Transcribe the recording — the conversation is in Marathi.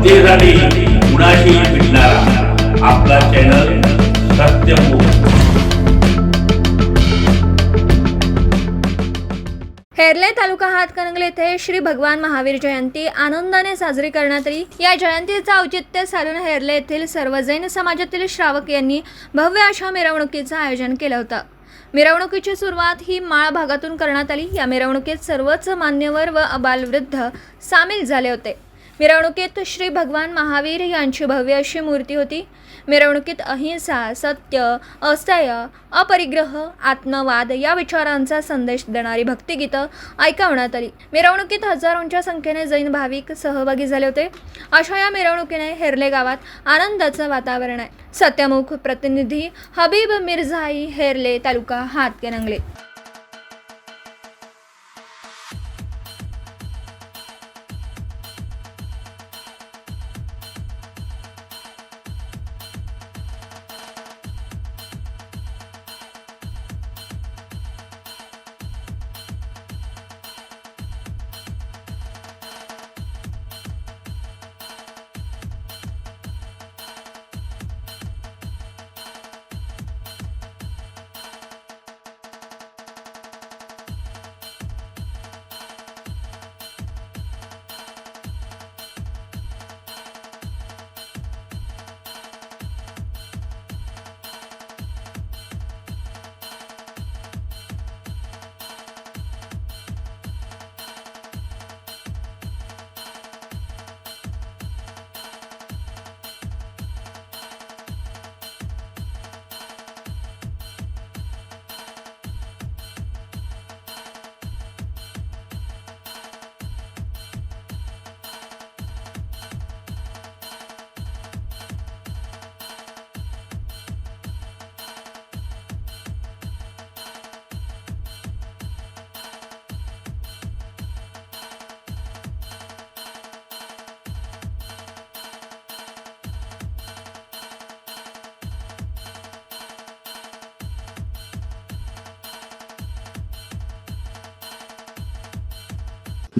जनतेसाठी कुणाशी भेटणारा आपला चॅनल सत्यमुख हेरले तालुका हातकणंगले येथे श्री भगवान महावीर जयंती आनंदाने साजरी करण्यात आली. या जयंतीचं औचित्य साधून हेरले येथील सर्व जैन समाजातील श्रावक यांनी भव्य अशा मिरवणुकीचं आयोजन केलं होतं. मिरवणुकीची सुरुवात ही माळ भागातून करण्यात आली. या मिरवणुकीत सर्वच मान्यवर व अबालवृद्ध सामील झाले होते. मिरवणुकीत श्री भगवान महावीर यांची भव्य अशी मूर्ती होती. मिरवणुकीत अहिंसा सत्य असह्य अपरिग्रह आत्मवाद या विचारांचा संदेश देणारी भक्तिगीतं ऐकवण्यात आली. मिरवणुकीत हजारोंच्या संख्येने जैन भाविक सहभागी झाले होते. अशा या मिरवणुकीने हेरले गावात आनंदाचं वातावरण आहे. सत्यमुख प्रतिनिधी हबीब मिर्झाई हेरले तालुका हातकणंगले